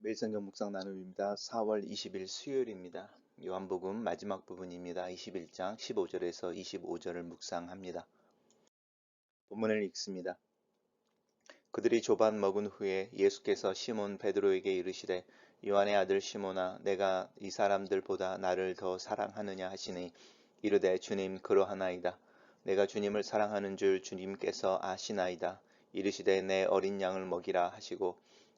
매일 성경 묵상 나눔입니다. 4월 20일 수요일입니다. 요한복음 마지막 부분입니다. 21장 15절에서 25절을 묵상합니다. 본문을 읽습니다. 그들이 조반 먹은 후에 예수께서 시몬 베드로에게 이르시되 요한의 아들 시몬아 내가 이 사람들보다 나를 더 사랑하느냐 하시니 이르되 주님 그러하나이다. 내가 주님을 사랑하는 줄 주님께서 아시나이다. 이르시되 내 어린 양을 먹이라 하시고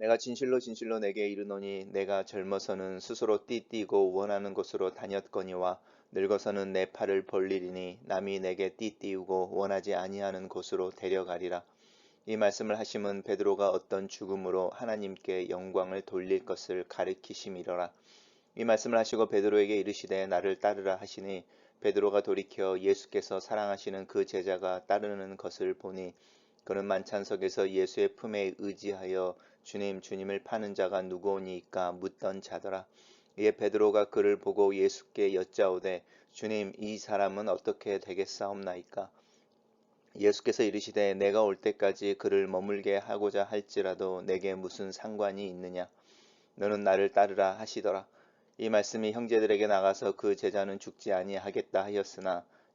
내가 진실로 진실로 내게 이르노니 내가 젊어서는 스스로 띠띠고 원하는 곳으로 다녔거니와 늙어서는 내 팔을 벌리리니 남이 내게 띠띠우고 원하지 아니하는 곳으로 데려가리라. 이 말씀을 하심은 베드로가 어떤 죽음으로 하나님께 영광을 돌릴 것을 가리키심이러라. 이 말씀을 하시고 베드로에게 이르시되 나를 따르라 하시니 베드로가 돌이켜 예수께서 사랑하시는 그 제자가 따르는 것을 보니 그는 만찬석에서 예수의 품에 의지하여 주님 주님을 파는 자가 누구오니까 묻던 자더라. 이에 베드로가 그를 보고 예수께 여짜오되 주님 이 사람은 어떻게 되겠사옵나이까 예수께서 이르시되 내가 올 때까지 그를 머물게 하고자 할지라도 내게 무슨 상관이 있느냐 너는 나를 따르라 하시더라. 이 말씀이 형제들에게 나가서 그 제자는 죽지 아니하겠다 하였으나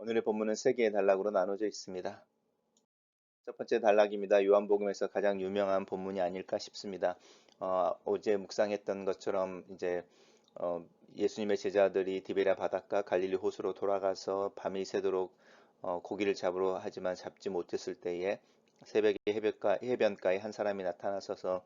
오늘의 본문은 세 개의 단락으로 나눠져 있습니다. 첫 번째 단락입니다. 요한복음에서 가장 유명한 본문이 아닐까 싶습니다. 어, 어제 묵상했던 것처럼 이제 어, 예수님의 제자들이 디베랴 바닷가 갈릴리 호수로 돌아가서 밤이 새도록 어, 고기를 잡으러 하지만 잡지 못했을 때에 새벽에 해변가, 해변가에 한 사람이 나타나서서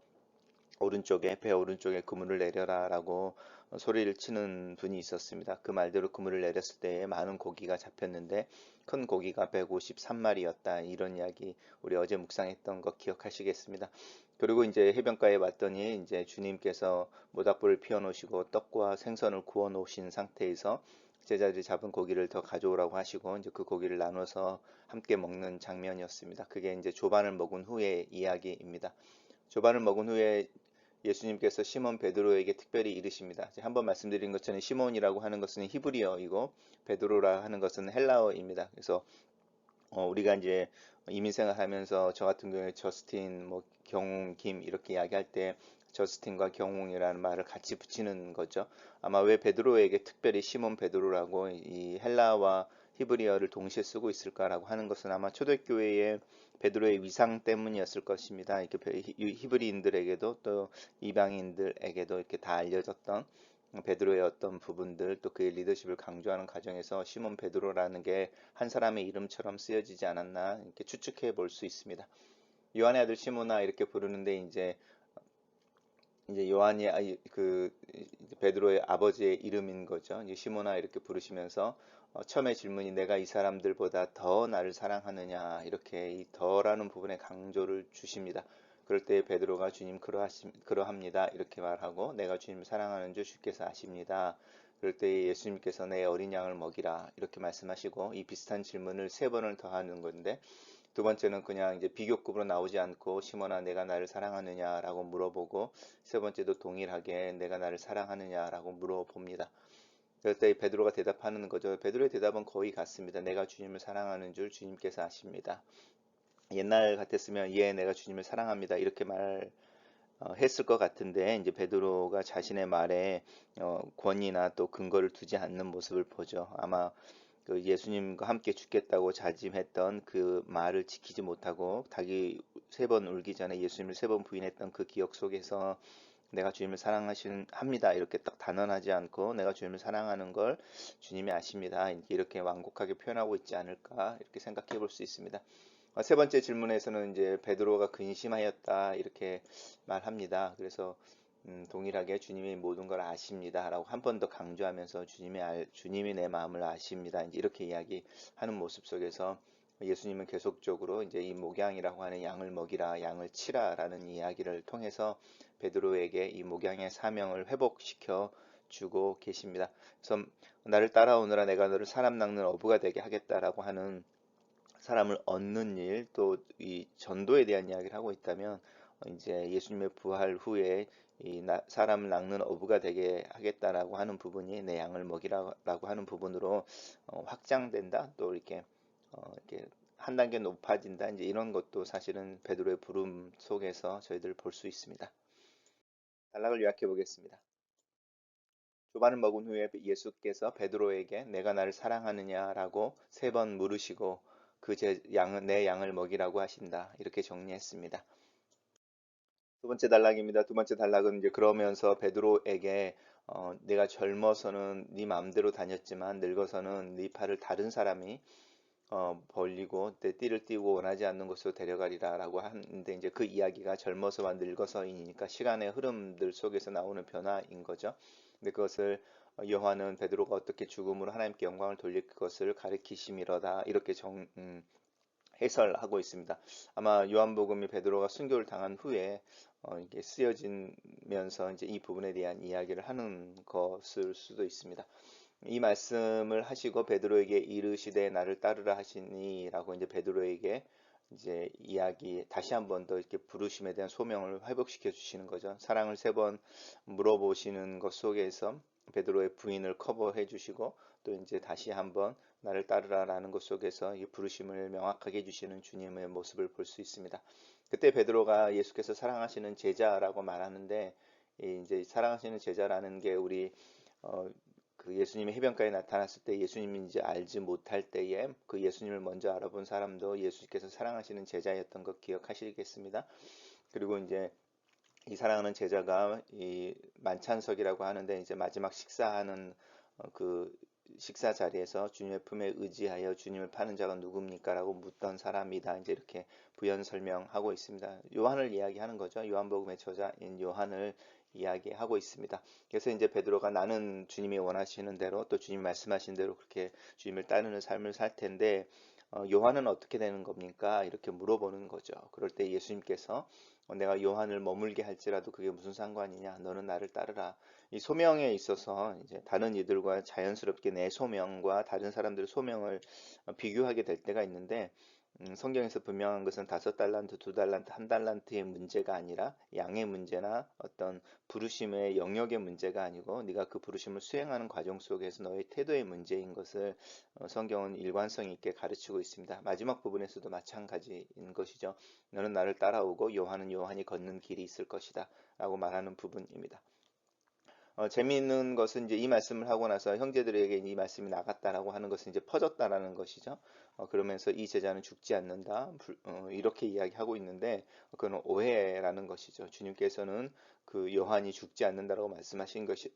오른쪽에 배 오른쪽에 그물을 내려라 라고 소리를 치는 분이 있었습니다. 그 말대로 그물을 내렸을 때 많은 고기가 잡혔는데 큰 고기가 153마리였다. 이런 이야기 우리 어제 묵상했던 거 기억하시겠습니다. 그리고 이제 해변가에 왔더니 이제 주님께서 모닥불을 피워 놓으시고 떡과 생선을 구워 놓으신 상태에서 제자들이 잡은 고기를 더 가져오라고 하시고 이제 그 고기를 나눠서 함께 먹는 장면이었습니다. 그게 이제 조반을 먹은 후의 이야기입니다. 조반을 먹은 후에 예수님께서 시몬 베드로에게 특별히 이르십니다. 한번 말씀드린 것처럼 시몬이라고 하는 것은 히브리어이고 베드로라 하는 것은 헬라어입니다. 그래서 어, 우리가 이제 이민생활 하면서 저 같은 경우에 저스틴, 뭐 경웅, 김 이렇게 이야기할 때 저스틴과 경웅이라는 말을 같이 붙이는 거죠. 아마 왜 베드로에게 특별히 시몬 베드로라고 이 헬라와 히브리어를 동시에 쓰고 있을까라고 하는 것은 아마 초대교회의 베드로의 위상 때문이었을 것입니다. 이렇게 히브리인들에게도 또 이방인들에게도 이렇게 다 알려졌던 베드로의 어떤 부분들 또 그의 리더십을 강조하는 과정에서 시몬 베드로라는 게 한 사람의 이름처럼 쓰여지지 않았나 이렇게 추측해 볼 수 있습니다. 요한의 아들 시몬아 이렇게 부르는데 이제 이제 요한이 그 베드로의 아버지의 이름인 거죠. 이제 시몬아 이렇게 부르시면서 어, 처음에 질문이 내가 이 사람들보다 더 나를 사랑하느냐 이렇게 이 더라는 부분에 강조를 주십니다. 그럴 때 베드로가 주님 그러하시, 그러합니다 이렇게 말하고 내가 주님을 사랑하는 줄 주께서 아십니다. 그럴 때 예수님께서 내 어린 양을 먹이라 이렇게 말씀하시고 이 비슷한 질문을 세 번을 더 하는 건데 두 번째는 그냥 이제 비교급으로 나오지 않고 시몬아 내가 나를 사랑하느냐라고 물어보고 세 번째도 동일하게 내가 나를 사랑하느냐라고 물어봅니다. 그럴 때 베드로가 대답하는 거죠. 베드로의 대답은 거의 같습니다. 내가 주님을 사랑하는 줄 주님께서 아십니다. 옛날 같았으면 예 내가 주님을 사랑합니다 이렇게 말 어, 했을 것 같은데 이제 베드로가 자신의 말에 어, 권위나 또 근거를 두지 않는 모습을 보죠. 아마 그 예수님과 함께 죽겠다고 자짐했던 그 말을 지키지 못하고 닭이 세 번 울기 전에 예수님을 세 번 부인했던 그 기억 속에서 내가 주님을 사랑하신 합니다 이렇게 딱 단언하지 않고 내가 주님을 사랑하는 걸 주님이 아십니다 이렇게 완곡하게 표현하고 있지 않을까 이렇게 생각해 볼 수 있습니다. 어, 세 번째 질문에서는 이제 베드로가 근심하였다 이렇게 말합니다. 그래서 음, 동일하게 주님이 모든 걸 아십니다라고 한 번 더 강조하면서 주님이 알, 주님이 내 마음을 아십니다. 이렇게 이야기하는 모습 속에서 예수님은 계속적으로 이제 이 목양이라고 하는 양을 먹이라, 양을 치라라는 이야기를 통해서 베드로에게 이 목양의 사명을 회복시켜 주고 계십니다. 그래서 나를 따라오느라 내가 너를 사람 낚는 어부가 되게 하겠다라고 하는 사람을 얻는 일, 또 이 전도에 대한 이야기를 하고 있다면 이제 예수님의 부활 후에 이 사람을 낚는 어부가 되게 하겠다라고 하는 부분이 내 양을 먹이라고 하는 부분으로 어, 확장된다. 또 이렇게 어, 이렇게 한 단계 높아진다. 이제 이런 것도 사실은 베드로의 부름 속에서 저희들 볼 수 있습니다. 단락을 요약해 보겠습니다. 조반을 먹은 후에 예수께서 베드로에게 내가 나를 사랑하느냐라고 세 번 물으시고 그제 양은 내 양을 먹이라고 하신다. 이렇게 정리했습니다. 두 번째 단락입니다. 두 번째 단락은 이제 그러면서 베드로에게 어, 내가 젊어서는 네 마음대로 다녔지만 늙어서는 네 팔을 다른 사람이 어, 벌리고 내 띠를 띠고 원하지 않는 곳으로 데려가리라 라고 하는데 이제 그 이야기가 젊어서와 늙어서이니까 시간의 흐름들 속에서 나오는 변화인 거죠. 근데 그것을 요한은 베드로가 어떻게 죽음으로 하나님께 영광을 돌릴 것을 가리키심이로다 이렇게 정, 음, 해설하고 있습니다. 아마 요한복음이 베드로가 순교를 당한 후에 어, 이게 쓰여지면서 이제 이 부분에 대한 이야기를 하는 것일 수도 있습니다. 이 말씀을 하시고 베드로에게 이르시되 나를 따르라 하시니라고 이제 베드로에게 이제 이야기 다시 한 번 더 이렇게 부르심에 대한 소명을 회복시켜 주시는 거죠. 사랑을 세 번 물어보시는 것 속에서 베드로의 부인을 커버해 주시고 또 이제 다시 한번 나를 따르라라는 것 속에서 이 부르심을 명확하게 해 주시는 주님의 모습을 볼 수 있습니다. 그때 베드로가 예수께서 사랑하시는 제자라고 말하는데 이제 사랑하시는 제자라는 게 우리 어, 그 예수님이 해변가에 나타났을 때 예수님인지 알지 못할 때에 그 예수님을 먼저 알아본 사람도 예수께서 사랑하시는 제자였던 것 기억하시겠습니다. 그리고 이제 이 사랑하는 제자가 이 만찬석이라고 하는데 이제 마지막 식사하는 어, 그 식사 자리에서 주님의 품에 의지하여 주님을 파는 자가 누굽니까? 라고 묻던 사람이다. 이제 이렇게 부연 설명하고 있습니다. 요한을 이야기하는 거죠. 요한복음의 저자인 요한을 이야기하고 있습니다. 그래서 이제 베드로가 나는 주님이 원하시는 대로 또 주님 말씀하신 대로 그렇게 주님을 따르는 삶을 살 텐데 어, 요한은 어떻게 되는 겁니까? 이렇게 물어보는 거죠. 그럴 때 예수님께서 어, 내가 요한을 머물게 할지라도 그게 무슨 상관이냐? 너는 나를 따르라. 이 소명에 있어서 이제 다른 이들과 자연스럽게 내 소명과 다른 사람들의 소명을 어, 비교하게 될 때가 있는데 음, 성경에서 분명한 것은 다섯 달란트, 두 달란트, 한 달란트의 문제가 아니라 양의 문제나 어떤 부르심의 영역의 문제가 아니고 네가 그 부르심을 수행하는 과정 속에서 너의 태도의 문제인 것을 어, 성경은 일관성 있게 가르치고 있습니다. 마지막 부분에서도 마찬가지인 것이죠. 너는 나를 따라오고 요한은 요한이 걷는 길이 있을 것이다 라고 말하는 부분입니다. 어, 재미있는 것은 이제 이 말씀을 하고 나서 형제들에게 이 말씀이 나갔다라고 하는 것은 이제 퍼졌다라는 것이죠. 어, 그러면서 이 제자는 죽지 않는다 불, 어, 이렇게 이야기하고 있는데 그건 오해라는 것이죠. 주님께서는 그 요한이 죽지 않는다라고 말씀하신 것이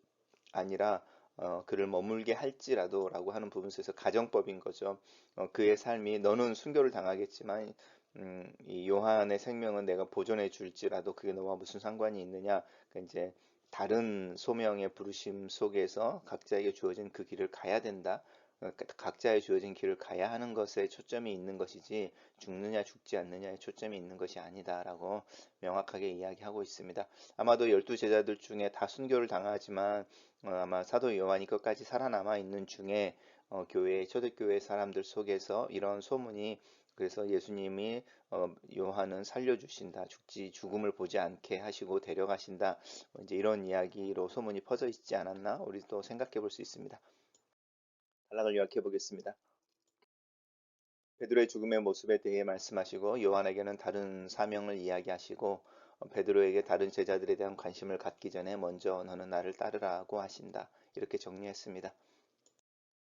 아니라 어, 그를 머물게 할지라도 라고 하는 부분 속에서 가정법인 거죠. 어, 그의 삶이 너는 순교를 당하겠지만 음, 이 요한의 생명은 내가 보존해 줄지라도 그게 너와 무슨 상관이 있느냐? 그러니까 이제 다른 소명의 부르심 속에서 각자에게 주어진 그 길을 가야 된다. 어, 각자의 주어진 길을 가야 하는 것에 초점이 있는 것이지 죽느냐 죽지 않느냐에 초점이 있는 것이 아니다라고 명확하게 이야기하고 있습니다. 아마도 열두 제자들 중에 다 순교를 당하지만 어, 아마 사도 요한이 끝까지 살아남아 있는 중에 어, 교회 초대교회 사람들 속에서 이런 소문이 그래서 예수님이 어, 요한은 살려주신다. 죽지 죽음을 보지 않게 하시고 데려가신다. 뭐 이제 이런 이야기로 소문이 퍼져 있지 않았나? 우리 또 생각해 볼 수 있습니다. 단락을 요약해 보겠습니다. 베드로의 죽음의 모습에 대해 말씀하시고 요한에게는 다른 사명을 이야기하시고 어, 베드로에게 다른 제자들에 대한 관심을 갖기 전에 먼저 너는 나를 따르라고 하신다. 이렇게 정리했습니다.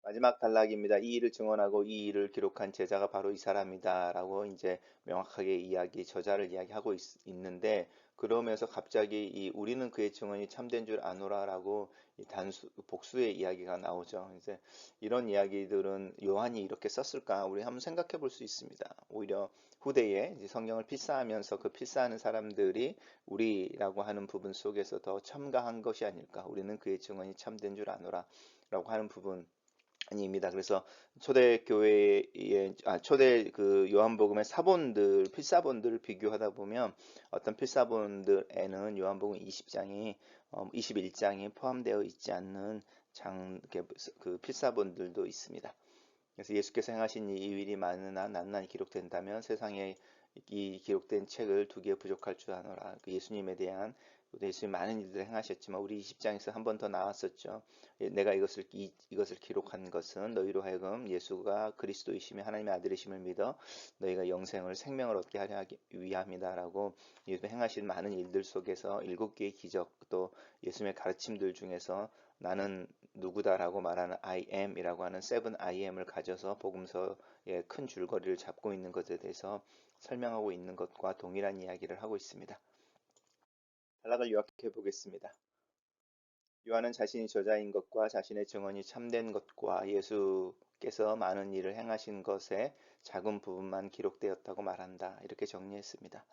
마지막 단락입니다. 이 일을 증언하고 이 일을 기록한 제자가 바로 이 사람이다 라고 이제 명확하게 이야기 저자를 이야기하고 있, 있는데 그러면서 갑자기 이 우리는 그의 증언이 참된 줄 아노라 라고 이 단수 복수의 이야기가 나오죠. 이제 이런 이야기들은 요한이 이렇게 썼을까 우리 한번 생각해 볼 수 있습니다. 오히려 후대에 성경을 필사하면서 그 필사하는 사람들이 우리라고 하는 부분 속에서 더 첨가한 것이 아닐까. 우리는 그의 증언이 참된 줄 아노라 라고 하는 부분 아닙니다. 그래서 초대 교회의 아, 초대 그 요한복음의 사본들 필사본들을 비교하다 보면 어떤 필사본들에는 요한복음 20장이 어, 21장이 포함되어 있지 않는 장, 그 필사본들도 있습니다. 그래서 예수께서 행하신 이 일이 많으나 낱낱이 기록된다면 세상에 이 기록된 책을 두개 부족할 줄 아노라. 그 예수님에 대한 예수님 많은 일들을 행하셨지만 우리 20장에서 한 번 더 나왔었죠. 예, 내가 이것을 이, 이것을 기록한 것은 너희로 하여금 예수가 그리스도이시며 하나님의 아들이심을 믿어 너희가 영생을 생명을 얻게 하려 위함이다라고 예수 행하신 많은 일들 속에서 일곱 개의 기적 또 예수님의 가르침들 중에서 나는 누구다라고 말하는 I am이라고 하는 세븐 I am을 가져서 복음서의 큰 줄거리를 잡고 있는 것에 대해서 설명하고 있는 것과 동일한 이야기를 하고 있습니다. 단락을 요약해 보겠습니다. 요한은 자신이 저자인 것과 자신의 증언이 참된 것과 예수께서 많은 일을 행하신 것의 작은 부분만 기록되었다고 말한다. 이렇게 정리했습니다.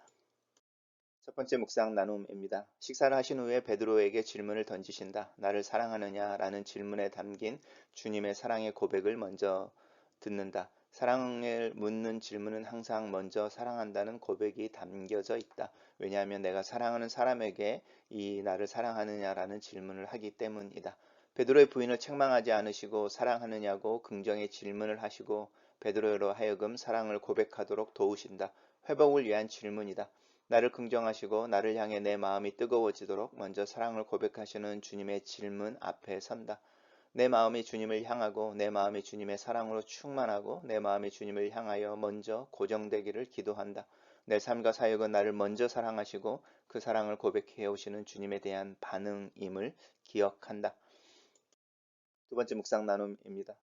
첫 번째 묵상 나눔입니다. 식사를 하신 후에 베드로에게 질문을 던지신다. 나를 사랑하느냐? 라는 질문에 담긴 주님의 사랑의 고백을 먼저 듣는다. 사랑을 묻는 질문은 항상 먼저 사랑한다는 고백이 담겨져 있다. 왜냐하면 내가 사랑하는 사람에게 이 나를 사랑하느냐라는 질문을 하기 때문이다. 베드로의 부인을 책망하지 않으시고 사랑하느냐고 긍정의 질문을 하시고 베드로로 하여금 사랑을 고백하도록 도우신다. 회복을 위한 질문이다. 나를 긍정하시고 나를 향해 내 마음이 뜨거워지도록 먼저 사랑을 고백하시는 주님의 질문 앞에 선다. 내 마음이 주님을 향하고 내 마음이 주님의 사랑으로 충만하고 내 마음이 주님을 향하여 먼저 고정되기를 기도한다. 내 삶과 사역은 나를 먼저 사랑하시고 그 사랑을 고백해 오시는 주님에 대한 반응임을 기억한다. 두 번째 묵상 나눔입니다.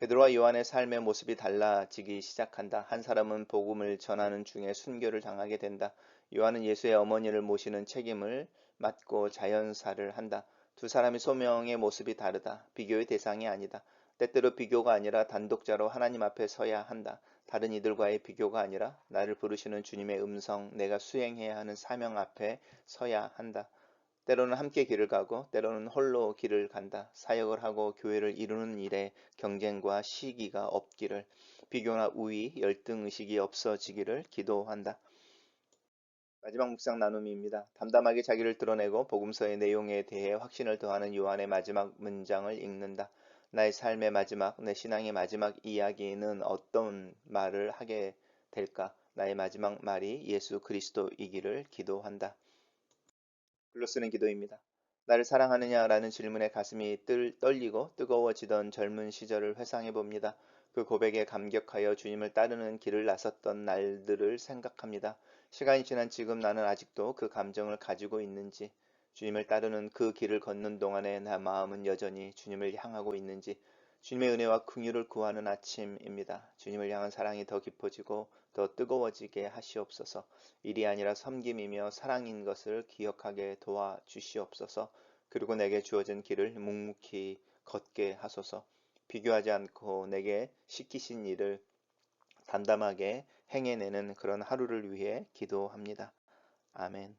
베드로와 요한의 삶의 모습이 달라지기 시작한다. 한 사람은 복음을 전하는 중에 순교를 당하게 된다. 요한은 예수의 어머니를 모시는 책임을 맡고 자연사를 한다. 두 사람의 소명의 모습이 다르다. 비교의 대상이 아니다. 때때로 비교가 아니라 단독자로 하나님 앞에 서야 한다. 다른 이들과의 비교가 아니라 나를 부르시는 주님의 음성, 내가 수행해야 하는 사명 앞에 서야 한다. 때로는 함께 길을 가고 때로는 홀로 길을 간다. 사역을 하고 교회를 이루는 일에 경쟁과 시기가 없기를 비교나 우위, 열등 의식이 없어지기를 기도한다. 마지막 묵상 나눔입니다. 담담하게 자기를 드러내고 복음서의 내용에 대해 확신을 더하는 요한의 마지막 문장을 읽는다. 나의 삶의 마지막, 내 신앙의 마지막 이야기는 어떤 말을 하게 될까? 나의 마지막 말이 예수 그리스도이기를 기도한다. 글로 쓰는 기도입니다. 나를 사랑하느냐라는 질문에 가슴이 뜰, 떨리고 뜨거워지던 젊은 시절을 회상해 봅니다. 그 고백에 감격하여 주님을 따르는 길을 나섰던 날들을 생각합니다. 시간이 지난 지금 나는 아직도 그 감정을 가지고 있는지, 주님을 따르는 그 길을 걷는 동안에 나 마음은 여전히 주님을 향하고 있는지, 주님의 은혜와 긍휼을 구하는 아침입니다. 주님을 향한 사랑이 더 깊어지고 더 뜨거워지게 하시옵소서. 일이 아니라 섬김이며 사랑인 것을 기억하게 도와 주시옵소서. 그리고 내게 주어진 길을 묵묵히 걷게 하소서. 비교하지 않고 내게 시키신 일을 담담하게 행해내는 그런 하루를 위해 기도합니다. 아멘.